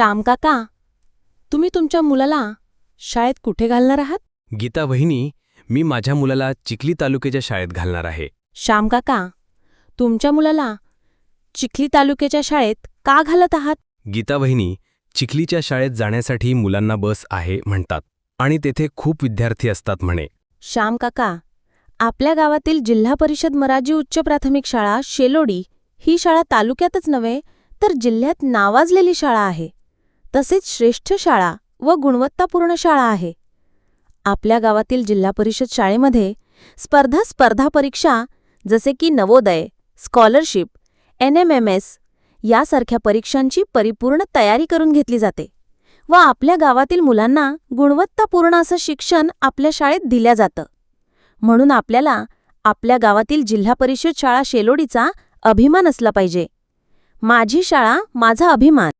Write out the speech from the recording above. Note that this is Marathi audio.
श्याम काका तुम्ही तुमच्या मुलाला शाळेत कुठे घालणार आहात? गीता वहिनी मी माझ्या मुलाला चिखली तालुक्याच्या शाळेत घालणार आहे. श्याम काका तुमच्या मुलाला चिखली तालुक्याच्या शाळेत का घालत आहात? गीता वहिनी चिखलीच्या शाळेत जाण्यासाठी मुलांना बस आहे म्हणतात आणि तेथे खूप विद्यार्थी असतात म्हणे. श्याम काका आपल्या गावातील जिल्हा परिषद मराठी उच्च प्राथमिक शाळा शेलोडी ही शाळा तालुक्यातच नव्हे तर जिल्ह्यात नावाजलेली शाळा आहे. तसेच श्रेष्ठ शाळा व गुणवत्तापूर्ण शाळा आहे. आपल्या गावातील जिल्हा परिषद शाळेमध्ये स्पर्धा स्पर्धा परीक्षा जसे की Navodaya scholarship N M M S यासारख्या परीक्षांची परिपूर्ण तयारी करून घेतली जाते व आपल्या गावातील मुलांना गुणवत्तापूर्ण असं शिक्षण आपल्या शाळेत दिल्या जातं. म्हणून आपल्याला आपल्या गावातील जिल्हा परिषद शाळा शेलोडीचा अभिमान असला पाहिजे. माझी शाळा माझा अभिमान.